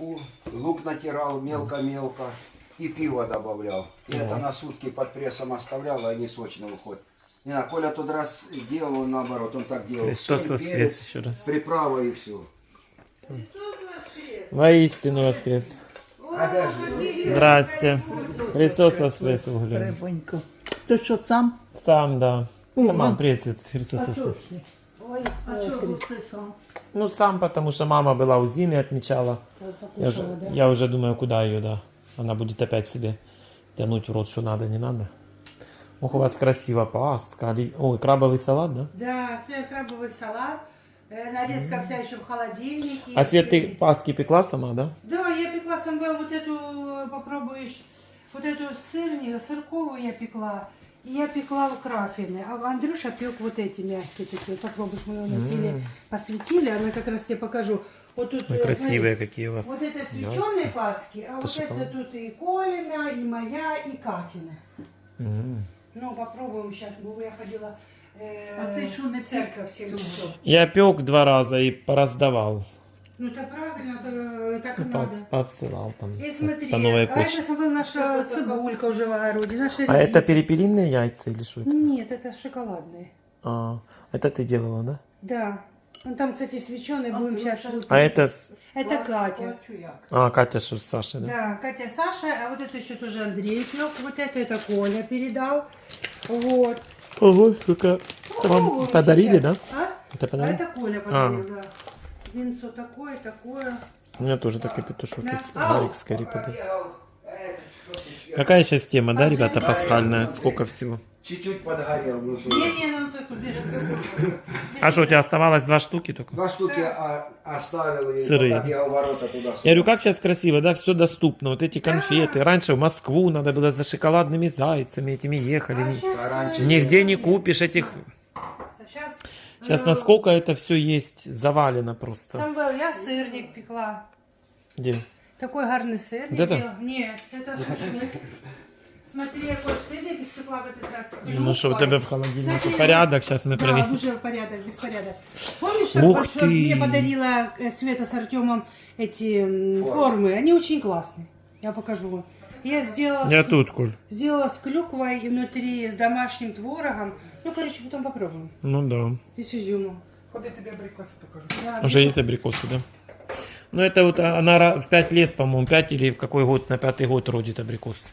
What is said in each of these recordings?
чесночку, лук натирал мелко-мелко и пиво добавлял. И это на сутки под прессом оставлял, и они сочно выходят. Не знаю, Коля тот раз делал, он наоборот, он так делал. Христос Соль, воскрес перец, еще раз. приправа и все. Воистину воскрес. Здрасте. Христос воскрес. Рибонько. Ти що сам? Сам, да. Мам, мам. привет, Христос А воскрес. Ні? А чого ти сам? Ну, сам, потому что мама была у Зины, отмечала. Я уже, да? я уже думаю, куда ее, да. Она будет опять себе тянуть в рот, что надо, не надо. Ох, у вас красиво, пастка. Ой, крабовый салат, да? Да, свинокрабовый салат. Э, Нарезка вся еще в холодильнике. А Свет, ты паски пекла сама, да? Да, я пекла самвел вот эту, э, попробуешь, вот эту сырни, сырковую я пекла. И я пекла в крафины. А Андрюша пек вот эти мягкие такие. Попробуешь, мы его носили, посветили. Она как раз тебе покажу. Вот тут Ой, э, красивые смотри, какие у вас. Вот это свеченые Яйца. паски, а вот шоколад. это тут и Колина, и моя, и Катина. М. Ну, попробуем сейчас. Бо я ходила э, А ти що не в церковь всем все. Я пек два раза и пораздавал. Ну, это правильно, это так и надо. Подсылал там И смотри, по новой а почте. это была наша цибулька уже в огороде, наша А это перепелиные яйца или что это? Нет, это шоколадные. А, это ты делала, да? Да. Ну, там, кстати, свеченые будем сейчас. А это... с- Это Катя. А, Катя что с Сашей, да? Да, Катя, Саша, а вот это еще тоже Андрей пек, вот это, это Коля передал. Вот. Ого, сколько... Это вам Попробуем подарили, сейчас. да? А? Это А подарили? это Коля подарил, да. Винцо такое, такое. У меня тоже такой петушок Да. есть. Гарик скорее подарил. Какая сейчас тема, да, ребята, пасхальная? Сколько всего? Чуть-чуть подгорел. Ну, что. Не-не, ну куда же А что, у тебя оставалось два штуки только? Два штуки а, оставил и Сырые. бегал ворота туда. Я говорю, как сейчас красиво, да, все доступно. Вот эти конфеты. Раньше в Москву надо было за шоколадными зайцами этими ехали. Раньше Нигде не купишь этих. Сейчас, насколько это все есть, завалено просто. Самвел, я сырник пекла. Где? Такой гарний сирник. Вот это? делала. Нет, это сырник. Смотри, який сирник испекла в этот раз. Ну что, у клюквой. тебя в холодильнике Смотри, порядок, сейчас мы Да, уже порядок, беспорядок. Помнишь, Ух что ты! мне подарила э, Света с Артемом эти м, формы? Они очень классные. Я покажу вам. Я сделала, с Я клю- тут, Коль. сделала с клюквой и внутри с домашним творогом. Ну, короче, потом попробуем. Ну да. И с изюмом. Ходи тобі абрикоси покажу. Да, Уже есть абрикосы, да? Ну это вот а, она ра- в пять лет, по-моему, пять или в какой год, на пятый год родит абрикос.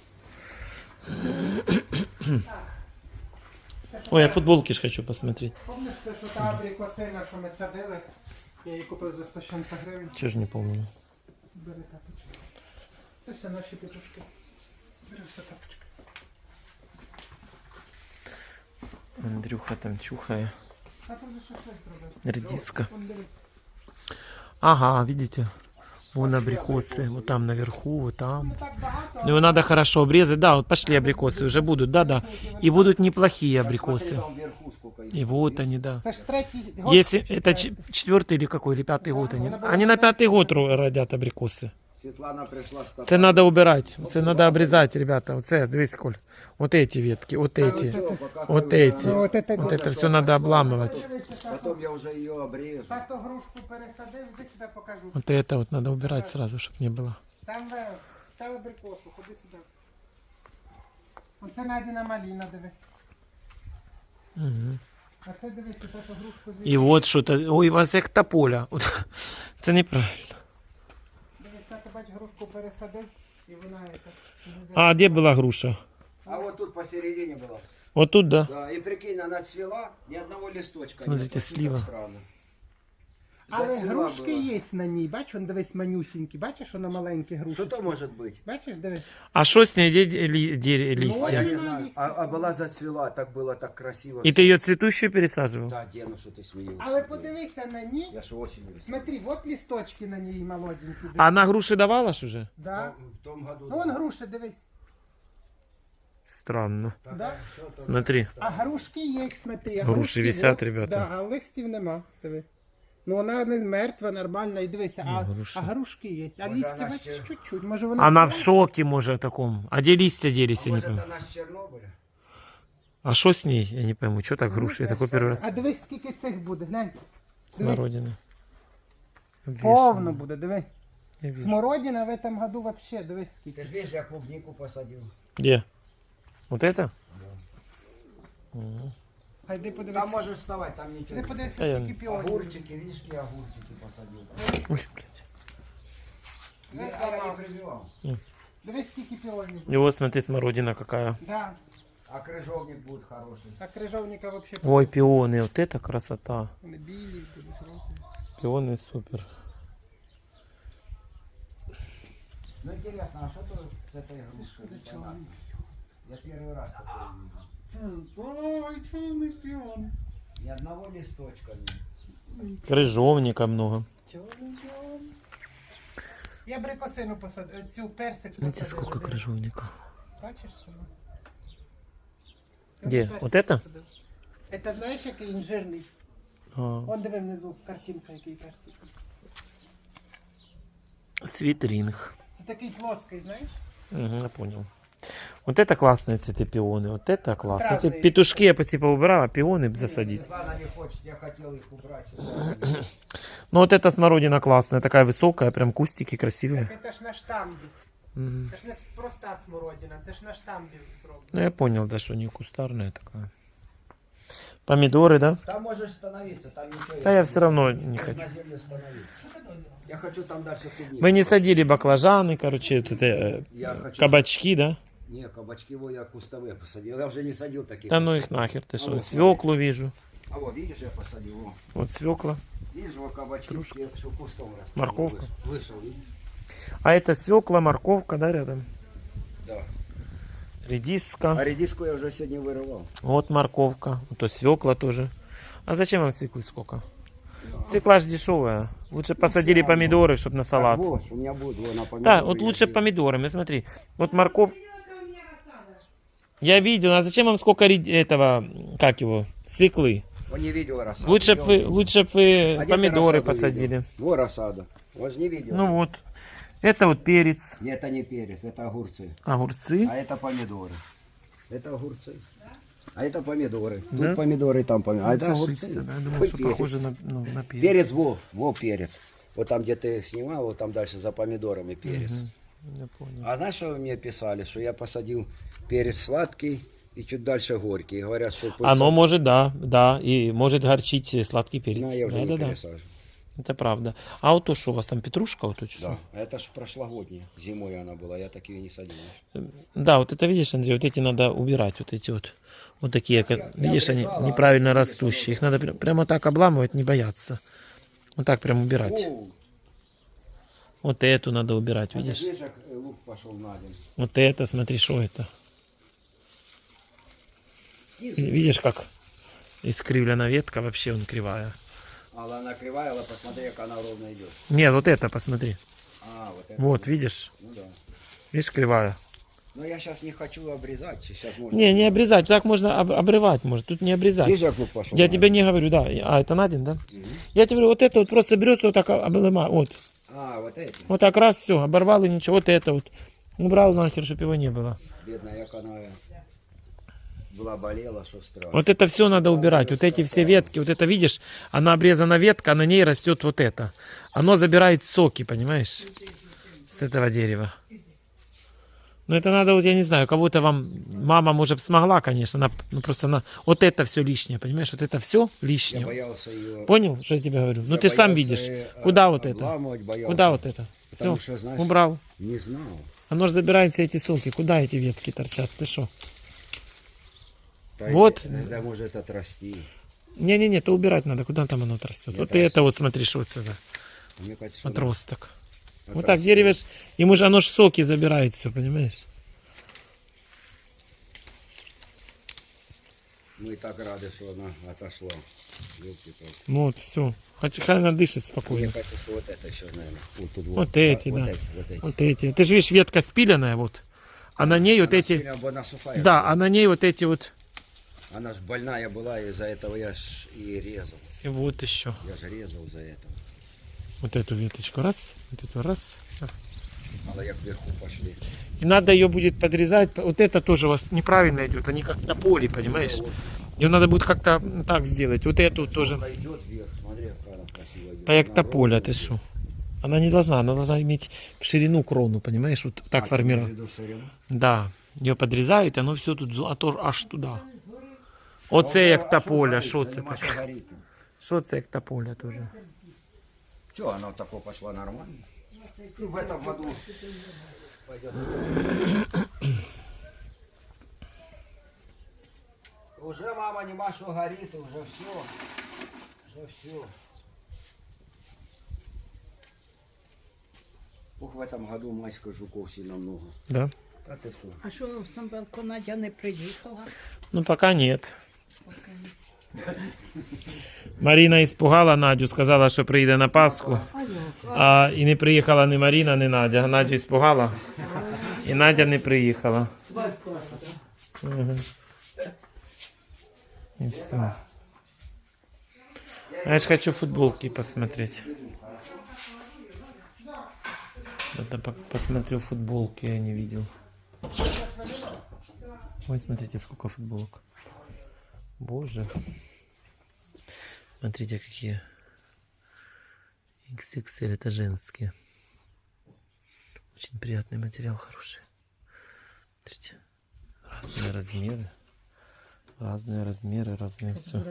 Ой, я футболки ж хочу посмотреть. Помниш те, що та абрикосина, що ми садили? Я її купив за 160 гривень. Чего ж не помню. Бери тапочки. Це все наші петушки. Бери все тапочки. Андрюха там чухая. А щось зробив. Редиска. Вон диви. Ага, видите? Вон абрикосы, вот там наверху, вот там. Так багато, Ну, его надо хорошо обрезать. Да, вот пошли абрикосы, уже будут, да-да. И будут неплохие абрикосы. там вверху сколько их. И вот они, да. Це ж третій год. Если это ч- четвертый или какой, или пятый год они. Они на пятый год ро- родят абрикосы. Светлана пришла с Це надо убирать, це надо обрезать, ребята. Оце, дивись, Коль. Вот эти ветки, вот эти, вот эти. Ну, от це Вот это все надо обламывать. Потом я уже ее обрежу. Тато грушку пересадив, іди сюди покажу. Вот это вот надо убирать сразу, чтобы не было. Там вел, став абрикосу, ходи сюди. Оце Надіна маліна, диви. Угу. А це дивись, тато грушку звідси. І от що то. Ой, у вас як тополя. От, Це неправильно. Грушку пересадив, і вона яка. А де була груша? А вот тут посередине была. Вот тут, да? Да, и прикинь, она цвела, ни одного листочка. Смотрите. Вот слива. так странно. Але Зацвела грушки была. є на ній, бач, он дивись манюсінькі, бачиш, воно маленькі грушки. Что то может быть? Бачиш, дивись. А що з нею де лі, де Я листя? не знаю. А, а была зацвела, так было так красиво. І ти її цвітущу пересаджував? Да, Дену, что ты смеешься. Але подивися на ній. Я же осенью рисовал. Смотри, вот листочки на ній молоденькі. дивись. А на груші давала ж уже? Да. В том году. Ну, Вон груша, дивись. Странно. Так, Да? что то- Смотри. А грушки є, смотри. А Груші висять, ребята. Да, а листів нема. Диви. Ну вона не мертва, нормальна, і дивися, а, Ну, груша. а грушки є. А Може, листя, вона бачиш, ще- чуть-чуть. Може вона. Она в шоке, може, такому. А де листя делись, я не Может, пойму. она с Чернобыля? А що з ней? Я не пойму. Що так груші? Я такой перший раз. А дивись, скільки цих буде, глянь. Диви. Смородина. Повно буде, диви. Я вижу. Смородина в этом году вообще, дивись скільки. Ты же видишь, я клубнику посадил. Где? Вот это? Мгм. Хайди Там подивись. можешь вставать, там ничего. Ти нет. подивися, Та я- скільки піонів. Огурчики, видишь, какие огурчики посадил. Ой, блядь. Я я не прибивал. Дивись, скільки піонів. И вот смотри, смородина какая. Да. А крыжовник будет хороший. А крижовника вообще. Ой, пионы, вот это красота. Вони білі, будуть розові. Пионы супер. Ну интересно, а что тут с этой игрушкой? Непонятно. Я первый раз такое видел. Це ой, чорний піон. Ни одного листочка нет. Крыжовника много. Чорний піон. Я брикосину посадив, цю персик Видите, посадив. сколько Диви. крыжовника. Бачиш що? Де? Я персик Вот это? посадив. Это знаєш, який він жирний? А, Вон диви внизу картинка, який персик. свитринг. Це такий плоский, знаєш? Угу, я понял. Вот это классные цветы пионы, вот это классно. Эти петушки я типа убирал, а пионы б засадить. Светлана не хочет, я хотел их убрать. сюда. Ну вот эта смородина классная, такая высокая, прям кустики красивые. Так це ж на штамбі. Мгм. Це ж не проста смородина, це ж на штамбі зроблено. Ну я понял, да, что не кустарная такая. Помидоры, да? Там можешь становиться, там ничего. Да я все равно не хочу. на землю становиться. Я хочу там дальше клубнику. Вы не садили баклажаны, короче, вот это, э, Я хочу- кабачки, да? Не, кабачки его я кустовые посадил. Я уже не садил таких. Да ну их нахер, ты А что, вот свеклу вижу. А вот, видишь, я посадил. Во. Вот свекла. Видишь, вот кабачки, я всё кустом растут. Морковка. Вышел, вышел, видишь? А это свекла, морковка, да, рядом? Да. Редиска. А редиску я уже сегодня вырывал. Вот морковка. Вот то свекла тоже. А зачем вам свеклы сколько? Свекла же дешевая. Лучше посадили всё равно. помидоры, чтобы на салат. Так, вот, у меня будет вон, помидоры Да, вот лучше помидорами. Смотри, вот морковь. Я видел, а зачем вам сколько этого, как его, свеклы? Он не видел рассаду. Лучше бы вы, лучше б вы А помидоры посадили. видел? Вот рассада. Он же не видел. Ну вот. Это вот перец, Нет, это не перец, это огурцы. огурцы. А это помидоры. Это огурцы. А это помидоры. Тут Да? помидоры, там помидоры. А это Ошибся, огурцы. да, Я думал, Ой, что перец. похоже на, ну, на перец. Перец, во, во перец. Вот там, где ты снимал, вот там дальше за помидорами перец. Мгм, Я понял. А знаешь, что вы мне писали? Что я посадил перец сладкий и чуть дальше горький. Говорят, что... пыльца- Оно может, да, да, и может горчить э, сладкий перец. На, я уже да, не да, да. пересаживаю. Это правда. А вот то, что у вас там петрушка, вот тут? Да, а это ж прошлогодняя. Зимой она была, я такие не садил. Да, вот это видишь, Андрей, вот эти надо убирать, вот эти вот. Вот такие, как, я видишь, они обрезала, неправильно а видишь, растущие. Их надо прям- прямо так обламывать, не бояться. Вот так прям убирать. О, Вот эту надо убирать, а видишь? видишь, как э, лук пошел на день. Вот это, смотри, что это. Снизу. Видишь, как искривлена ветка, вообще он кривая. А она кривая, але посмотри, как она ровно идет. Нет, вот это, посмотри. А, вот это. Вот, видишь? Ну да. Видишь, кривая. Но я сейчас не хочу обрезать. Сейчас можно. Не, не обрезать, так можно об- обрывать, может, тут не обрезать. Видишь, как лук пошел? Я на тебе не говорю, да. А, это Надин, да? Я тебе говорю, вот это вот просто берется вот так обломать. Вот. А, вот эти. Вот так раз, все, оборвал и ничего. Вот это вот. Убрал нахер, чтобы его не было. Бедная, как она была болела, что страшно. Вот это все надо убирать. Вот эти все ветки, вот это видишь, она обрезана ветка, а на ней растет вот это. Оно забирает соки, понимаешь? С этого дерева. Ну это надо, вот я не знаю, как будто вам мама, может, смогла, конечно, она, ну просто она, вот это все лишнее, понимаешь? Вот это все Я лишнее. боялся ее. Понял, что я тебе говорю? Ну я ты сам видишь. э, Куда вот это? боялся. Куда вот это? Потому Все, что, знаешь, убрал. не знал. Оно же забирает все эти соки. Куда эти ветки торчат? Ты что? Вот. и- Да может отрасти. Не-не-не, то убирать надо. Куда там оно растет? Нет, Вот растет. это вот смотри, что это за Мне кажется, что отросток. Вот так дерево, ж- ему же оно ж соки забирает все, понимаешь? Мы и так рады, что она отошла. Ёлки-палки. Ну вот, все. Хоть хай она дышит Мне спокойно. кажется, что вот это еще, наверное. Вот, тут Вот эти, вот да. Эти, вот эти. Вот эти. Ты же видишь, ветка спиленная вот. А на ней вот Она эти... спиля- она сухая. Да, а на ней вот эти вот... Она ж больная была, из-за этого я ж и резал. И вот еще. Я же резал за этого. Вот эту веточку. Раз, вот эту раз. всё. Але як вверху пошли. И надо ее будет подрезать. Вот это тоже у вас неправильно идет. Они как на поле, понимаешь? Ее надо будет как-то так сделать. Вот эту тоже. Она идет вверх, смотри, как она красиво идет. Як ти идет. що? Она не должна, она должна иметь в ширину крону, понимаешь? Вот так А, формировать. ты? Да. Ее подрізають, оно все тут, зо- а то аж туди. Оце А як що тополя, що це таке? що це як тополя теж? Что, она такое пошла нормально? И в этом году пойдет. Уже, мама, нема что горит, уже все. Уже все. Ух, в этом году майских жуков сильно много. Да? А ты что? А що в Самбелко Надя не приїхала? Ну, пока нет. Марина испугала Надю, сказала, що приїде на Пасху. А, і не приїхала ні Маріна, ні Надя. Надю испугала. І Надя не приїхала. Мгм. И все. Я ж хочу футболки посмотреть. Это посмотрю футболки, я не видел. Ой, смотрите, сколько футболок. Боже. Смотрите, какие. XXL, это женские. Очень приятный материал, хороший. Смотрите. Разные размеры. Разные размеры, разные все.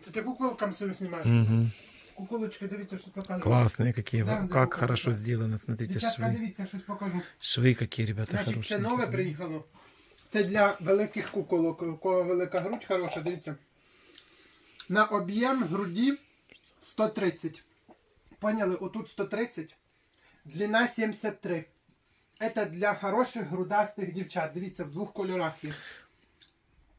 Це ти куколкам свою знімаєш? Угу. Куколочки, дивіться, що покажу. Классные какие. Да, да, как да. хорошо сделано. Смотрите, Дівчатка, швы. дивіться, щось покажу. Швы какие, ребята, Значить, це хорошие. нове приїхало. Це для великих куколок. У кого велика грудь хороша, дивіться. На об'єм груді 130. Поняли? Отут 130. Длина 73. Це для хороших грудастих дівчат. Дивіться, в двох кольорах є.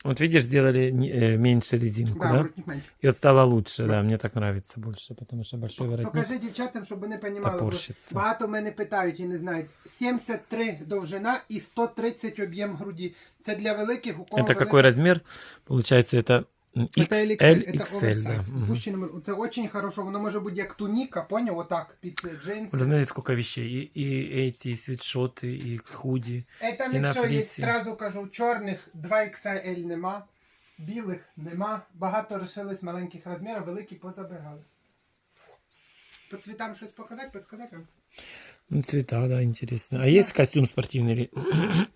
Вот видишь, сделали не- э, меньше резинку, Да, да? воротник менше. И вот стало лучше, да, мне так нравится больше, потому что большой воротник. Покажи дівчатам, щоб вони розуміли. бо Топорщиться. Багато мене питають і не знають. 73 довжина і 130 об'єм груді. Це для великих, у кого Это какой размер? Получается, это м, Это XL, LXL, это XL, да. оверсайз. Мгм. Пущий номер. Це дуже хорошо. Воно може бути як туніка, поняв? Отак, під джинси. Уже знаете, сколько вещей. И, и эти и свитшоты, и худи. Е, там, і на якщо є, флісі. зразу кажу, чорних 2XL нема, білих нема. Багато лишились маленьких розмірів, великі позабирали. По цвітам щось показати, підсказати вам? Ну, цвета, да, интересно. А есть костюм спортивный или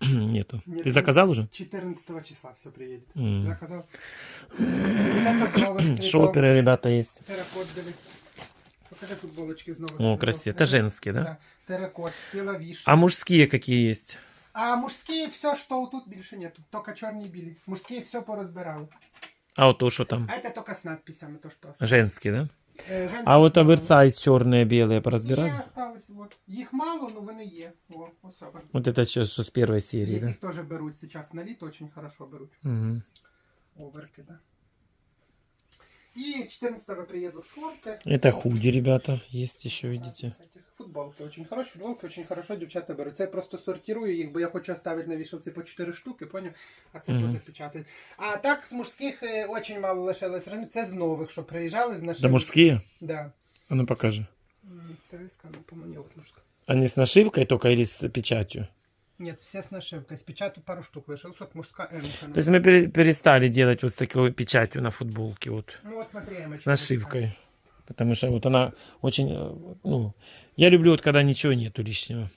нету? Нет. Ты заказал уже? 14 числа все приїде. М. Заказав. Это з нових цвітов. Шоперы, ребята, есть. Теракот дивись. Покажи футболочки з нових О, цвітов. красиво. Это женские, да? Да. Теракот, спіла віш. А мужские какие есть? А мужские все, что тут більше нету. Только черные били. Мужские все порозбирали. А вот то, что там? А это только с надписями, то что. Женские, да? Е, женські А вот не оверсайз черные, белые було. поразбирали? Є, осталось, вот. Їх мало, но вони є. О, особо. Вот это что, что с первой серии, Здесь да? их тоже берут сейчас на лит, очень хорошо берут. Мгм. Оверки, да. И 14 приеду шорты. Это худи, ребята, есть еще, видите. Этих Футболки очень хороші, футболки очень хорошо дівчата беруть. Це я просто сортирую їх, бо я хочу оставити на вішалці по 4 штуки, поняв? А це Мгм. позапечатати. А так з мужських е, очень мало лишилось. раніше. Це з нових, що приїжджали з наших. Да мужские? Да. А ну покажи. М, ТВСК, ну, по-моему, вот мужская. Они с нашивкой только или с печатью? Нет, все с нашивкой. С печатью пару штук лишилось. Вот мужская М. То есть мы пере- перестали делать вот с такой печатью на футболке, вот, Ну вот смотри, Эмочка. с нашивкой. Потому что вот она очень, э, ну, я люблю вот когда ничего нету лишнего.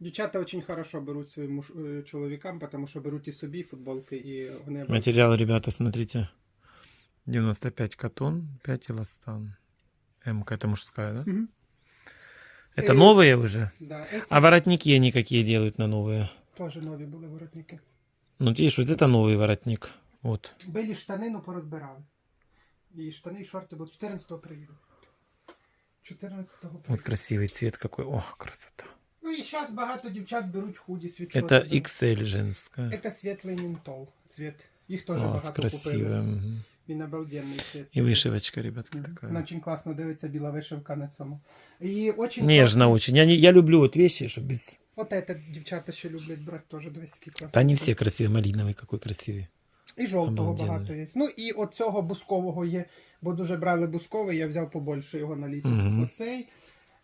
Дівчата очень хорошо беруть своїм муж... е, чоловікам, тому що беруть і собі футболки, і вони... Материал, ребята, смотрите. 95 катон, 5 эластан. М-ка, это мужская, да? Мгм. Это Э, новые уже? Да, эти А воротники они какие делают на новые? теж нові були воротники. Ну, вот видишь, вот это новый воротник. Вот. Били штанину порозбирали. І штани, і шорти будуть 14-го приїду. 14-го Вот приїду. красивый цвет какой. Ох, красота. Ну і зараз багато дівчат беруть худі світшоти. Это беруть. XL женская. Це світлий ментол цвет. Їх теж Класс, багато красивая. купили. мгм. Він обалденний цвет. И вышивочка, ребятки, Мгм. такая. Вона дуже класно дивиться, біла вишивка на цьому. І очень Нежно класно- очень. Я, не, я люблю вот вещи, чтобы без... От це дівчата ще люблять брати теж дивись, який класний. Да они все красивые. Малиновый какой красивый. І жовтого Обалденно. багато є. Ну і от цього бускового є, бо дуже брали бусковий, я взяв побольше його на літо. Мгм. Оцей.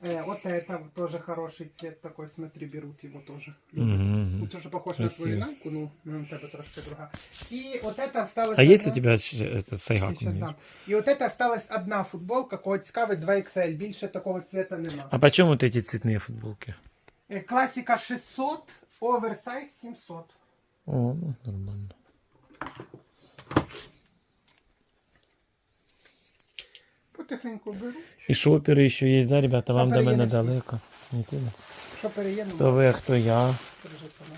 Э, вот это тоже хороший цвет такой, смотри, берут его тоже. Мгм. Ну, тоже похож Красивый. на твою найку, ну, ну, на тебе трошки друга. И вот это осталось... А есть у одна- тебя щ- этот сайгак? Я щас дам. І от це осталась одна футболка, кого цікавить 2XL, більше такого цвета нема. А почем вот эти цветные футболки? Е, Класика 600, оверсайз 700. О, ну, нормально. Потихеньку беру. І шоперы еще есть, да, ребята? Вам до Шопери є мене не всі. далеко. Не сильно. Що переїдемо? Хто ви, а хто я. Держи сама.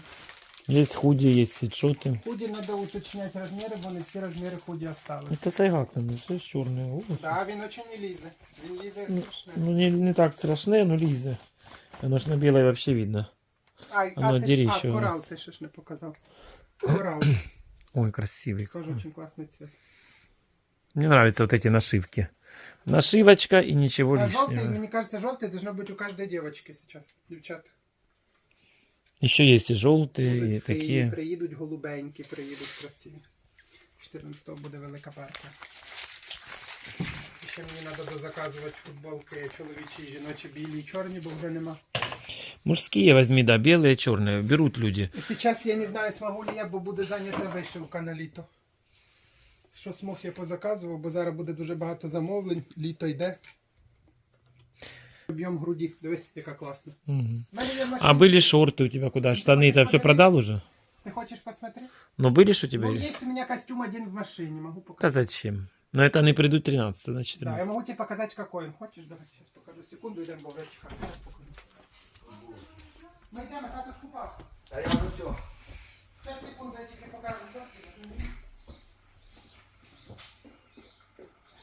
Есть худи, есть свитшоты. Худі треба уточняти розміри, бо не всі розміри худі остались. Это сайгак там, все черное. О, Да, він очень не лізе. Він лізе страшно. Ну, не, не так страшне, но лізе. Оно ж на білой вообще видно. А, воно а, ти ж, деріще а у корал нас. ти ще ж не показав. Корал, Ой, красивый. теж очень класний цвет. Мне нравятся вот эти нашивки. Нашивочка и ничего А жовтий, лишнего. мені кажется, жовтий должно бути у кожної дівчинки зараз, дівчат. Еще есть и желтые, и Сині, такие. Приїдуть голубенькі, приїдуть красиві. 14-го буде велика партія. І Ще мені треба дозаказувати футболки чоловічі, жіночі, білі і чорні, бо вже нема. Мужские возьми, да, белые, черные. Берут люди. І зараз я не знаю, смогу ли я, бо буде зайнята вишивка на літо. Що смог я позаказував, бо зараз буде дуже багато замовлень, літо йде. Об'єм груді, дивись, яка класна. Мгм. В мене є А машинка. были шорты у тебя куда? Штаны-то все продал уже? Ти хочеш посмотреть? Ну были ж у тебя? Ну, или- є у мене костюм один в машині, могу Да показати. зачем? Но это они придут 13 на Да, я 14. могу тебе показать, какой он. Хочешь? Давай, сейчас покажу. Секунду, идем в овечка. Мы идем на катушку папу. А я уже все. Сейчас, секунду, я тебе покажу, что ты.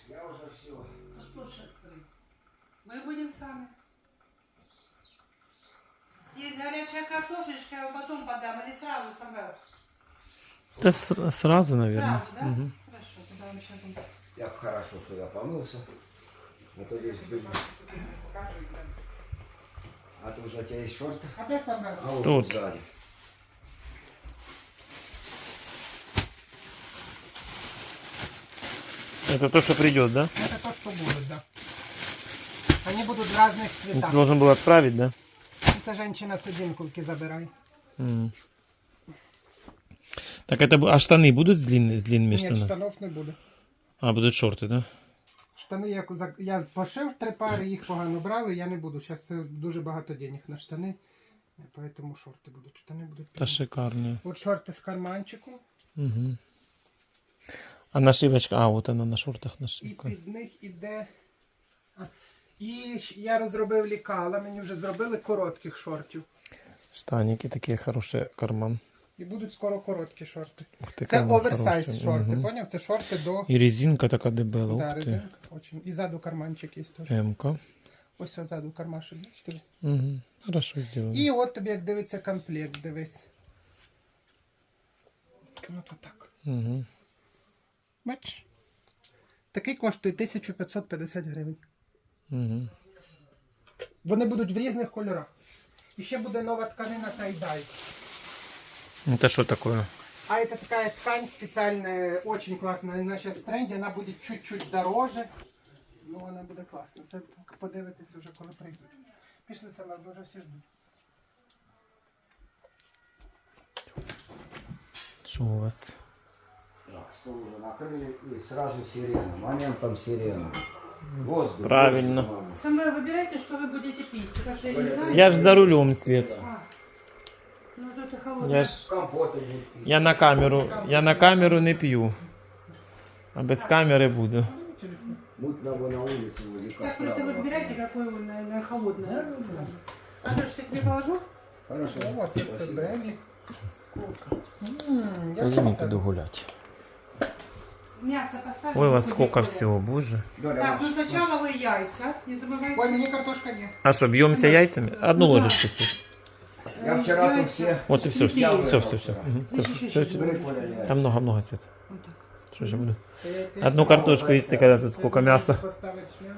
Я уже все. Мы будем сами. Есть горячая картошечка, я вам потом подам, или сразу, Самвел? Да с- сразу, наверное. Сразу, да? Мгм. Хорошо, тогда вам сейчас. Як хорошо, що я помылся. А то весь дым. А то уже у тебя есть шорты? А там, А вот Тут. сзади. Это то, что придет, да? Это то, что будет, да. Они будут в разных Ты цветах. должен был отправить, да? Это женщина с одинковки забирай. М. Так это... бу- А штаны будут с, длинными, с длинными Нет, штанами? штанов не буде. А, будут шорты, да? Штани я, я пошив три пари, їх погано брали, я не буду. Зараз це дуже багато денег на штани. Поэтому шорти будуть. Штани будуть. Да шикарные. От шорти з карманчиком. Мгм. А нашивочка... А, вот она на шортах І нашивка. під них іде. А, І щ- я розробив лікала, мені вже зробили коротких шортів. Штаники такие хорошие, карман. І будуть скоро короткі шорти. Ух Це оверсайз хороший. шорти, поняв? Це шорти до И резинка такая дебела. да, резинка. Очень. І ззаду карманчик є теж. М-ка. Ось ззаду кармашок. бачите? Мгм. Хорошо сделано. І от тобі, як дивиться комплект, дивись. Ну то так. Мгм. Бач. Такий коштує 1550 гривень. Мгм. Вони будуть в різних кольорах. І ще буде нова тканина тайдай. Это что такое? А это такая ткань специальная, очень классная. Она сейчас в тренде, она будет чуть-чуть дороже. Ну, вона буде класна. Це подивитися вже, коли прийдуть. Пішли саме, дуже всі ждуть. Что у вас? Так, стол уже накрыли и сразу сирена. Моментом сирена. Воздух. Правильно. Самвел, выбирайте, что вы будете пить, потому что я не знаю. Я ж за рулем, Свет. А. Ну, тут и холодно. Я ж... Компоты будет пить. Я на камеру. Я на камеру не пью. А без камеры буду. Мутно бы на улице возле Так, костра. просто было. выбирайте, какой он, наверное, холодный. Андрюш, я тебе положу? Хорошо. О, це Спасибо. Белі. Ммм, як Пойдем красиво. иду гулять. Мясо поставь. Ой, у вас чтобы сколько будет всего, боже. Доля, Так, ну Маш, сначала вы яйца, не забывайте. Ой, мені картошка є. А что, бьемся яйцами? Одну ложечку. Свет. Я вчера тут Яйца. все... Вот и все, все, Я все, выбрал все, все. вчера. Все, Еще, все, еще, Бери, Коля, яйца. Там много-много, Свет. Вот так. Что же буду? Яйця. Одну картошку есть, когда тут сколько мяса. Поставити м'ясо.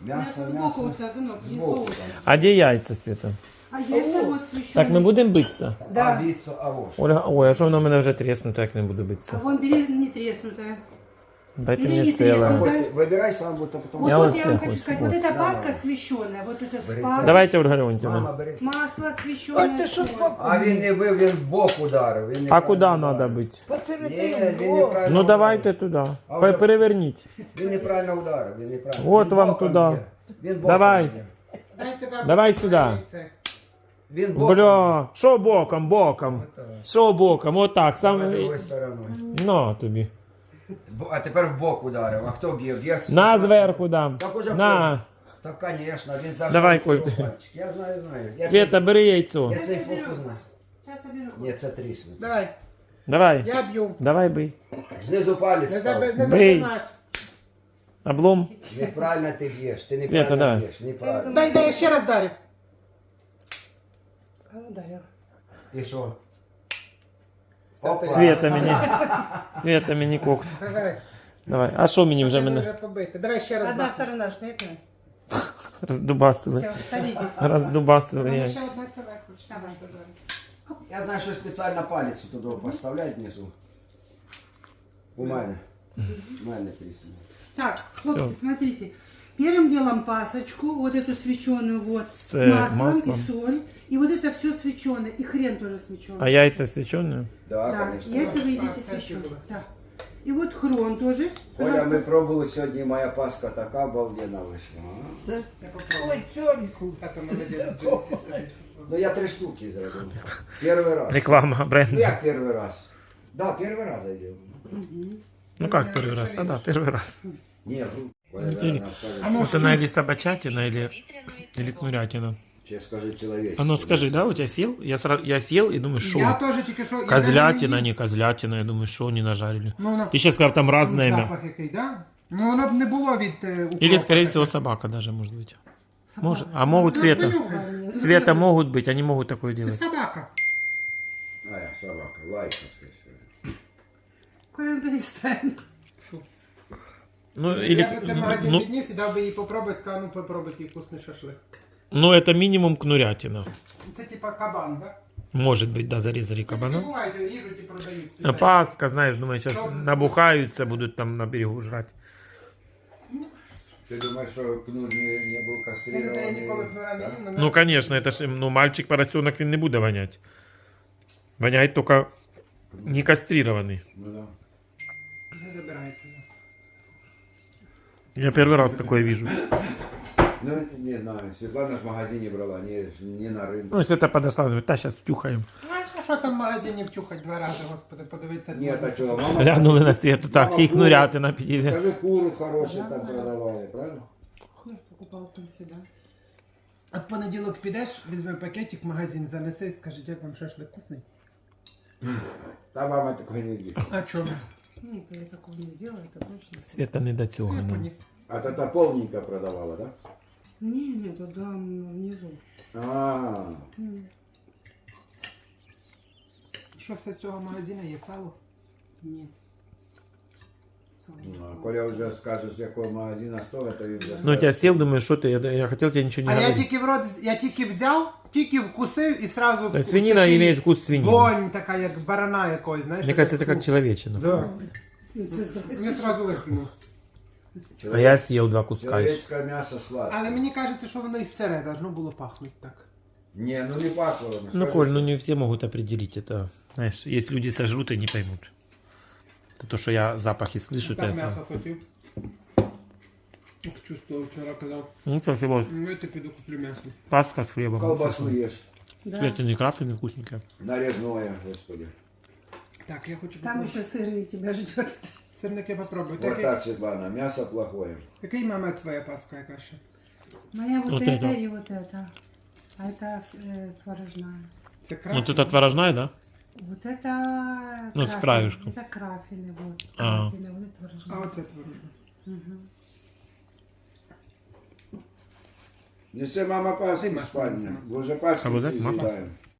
Мясо, Мясо сбоку у мясо. тебя, сынок, не Сбоку. соус. А где яйца, Света? А яйца вот священные. Так, ми будемо битися? Да. А биться, а вот. Ольга, ой, а що воно в мене вже тріснуто, як не буду А битися? вон бери не треснутая. Дайте Или мне не целое. тресну, да? Вот, Выбирай сам, вот, а потом... Вот Я тут вот я все вам хочу хочу, сказать, вот. вот эта Да, паска да. священная, вот это Берите. паска, Давайте, Ольга Леонтьевна. Мама, бери. масло Ой, священное. ти що соль. боку? А він не бив, він в бок ударив. Він А неправильно куда ударив. надо быть? Ні, Посередині. він О, неправильно Ну ударив. давайте туда. А Пе- вже- Переверніть. Він неправильно ударив, він неправильно. Вот Він вам боком туди. б'є. Він боком Давай. б'є. Дайте бабусі Давай своє сюди. яйце. Він боком. Бля, що боком, боком? Що боком? Отак, Саме сам. другою стороною. На тобі. Бо- А тепер в бок ударив. А хто б'є? Б'є з- На зверху дам. Так уже На. Так, звісно, він зажав. Давай, Коль, його ти. пальчик. Я знаю, знаю. Я Света, бери яйцо. цей, я цей фокус знаю. Сейчас соберу. Ні, це тріснуть. Давай, Давай. я б'ю. Давай бий. Знизу палець Не, став. заби- не Бий. зажимать. Облом. Неправильно ти б'єш. Ти Света, неправильно давай. б'єш. Неправильно. Дай, дай, я ще раз дарю. А, ударил. І що? Все, Опа. ти- Света мені. Света мені кок. Давай. Давай. А що мені вже Тебе мене вже побити. Давай ще раз. Одна бахну. сторона шлепная. роздубасили? Все, садитесь. Роздубасили Мене яйця. ще одна ціла хоче. Давай. Я знаю, що спеціально палець туди поставляють внизу. У мене. У мене трісне. Так, хлопцы, Всё. смотрите. Первым делом пасочку, вот эту свеченую вот, с, С, маслом, маслом. и соль. И вот это все свеченое. И хрен тоже свеченый. А яйця свічені? Да, да, конечно. яйца вы А, едите так и свеченые. было. Да. И вот хрон тоже. Оля, Пожалуйста. ми пробували сьогодні, моя паска така обалденна вийшла. а? це- Я попробую. Ой, чорнику. А то молодець, Джинсі собі. Ну я три штуки зробив. Перший раз. Реклама Ну бренду. як перший раз? Да, перший раз зайдем. Ну как первый раз? А да, первый раз. Ні, ну, Оля, Неділі. наверное, скаже, А ну, Вот она или собачатина, или, или кнурятина. чи скажи чоловіче. А ну скажи, да, у тебя съел? Я, сразу, я съел и думаю, Я шо? теж тільки що... я Козлятина, не їв. не козлятина. Я думаю, шо не нажарили. Ну, на... Ты сейчас сказал, там разное мясо. Запах який, да? Ну, воно б не було від е, укропу. Или, скорее всего, собака даже, может быть. Может. А могут Ну, Света. понюхай. Света могут быть, они могут такое Це делать. собака. А я собака, лайка, скажи. Коля, перестань. Ну, Я или, б це в магазин ну, відніс і дав би їй попробувати, сказав, ну попробуйте вкусний шашлик. ну, это минимум кнурятина. Це типа кабан, да? Может быть, да, зарезали Це кабана. бувають, їжу ті продають. А Паска, знаешь, думаю, сейчас набухаются, будут там на берегу жрать. Ти думаєш, що кнур не, не був Я не знаю, я кастрирований? ніколи кнура не їм, але Ну, конечно, это ж, ну, мальчик поросенок він не буде вонять. Воняет только не кастрированный. Ну, да. не забирається у нас. Я первый раз такое вижу. Ну, не знаю, Світлана ж в магазині брала, не, не на ринку. Ну, если это подошла, говорит, да, сейчас втюхаем. А що там в магазині втюхать два рази, господи, подивитися. Ні, та чого, мама... Глянули на свету, так, Мама и кнуряти на підійде. Скажи, куру хороші там продавали, правильно? Ну, покупал там всегда. А в понеділок підеш, візьми пакетик в магазин, занеси і скажи, як вам шашлик вкусний. Та мама такого не їсть. А чому? Нет, я такого не сделаю, это точно. Света не до цього. Я ну. поніс. А то та повненько продавала, да? Не, нет, туда внизу. А, Що з цього магазину є сало? Нет. Сало. ну, Коля вже скаже, з якого магазину стоїть, то він вже Ну, скаже. я сел, думаю, что ты, я, я хотел тебе ничего не А я говорить. тільки в рот, я тільки взяв, тільки вкусив і сразу... То есть свинина такий имеет вкус свинины. Вонь така, як барана якось, знаєш. Мне кажется, это как фу. человечина. Да. Ты здрасте. Мені сразу легкнуло. А я съел два куска. еще. Чоловічське м'ясо сладке. Але мені кажеться, що воно із сире должно було пахнути так. Ні, ну не пахло воно. Ну, скажи, Коль, що- ну не все могут определить это. Знаешь, есть люди сожрут и не поймут. Это то, что я запахи слышу, то Так я м'ясо сам. хотів. Ох, Чувствував, вчора казав. Ну, спасибо. Ну, я ти піду куплю м'ясо. Паска с хлебом. Колбасу їж. Да. Света не крафтами вкусненькая. Нарізное, господи. Так, я хочу Там попробувати. еще сырный тебя ждет. Сирники попробую. Вот Так, так, Світлана, м'ясо плохое. який мама твоя паска яка ще? Моя вот, Вот это, это. и вот это. А это с- э, творожная. Це Ну, красиво. вот это творожная, да? Вот это... Ну, с крафин. краешком. Это крафины, вот. А. Крафины, вот это А творожная. оце творожне. Мгм. Неси мама паску в спальню. Бо вже паску А вот это ці масло? з'їдаємо.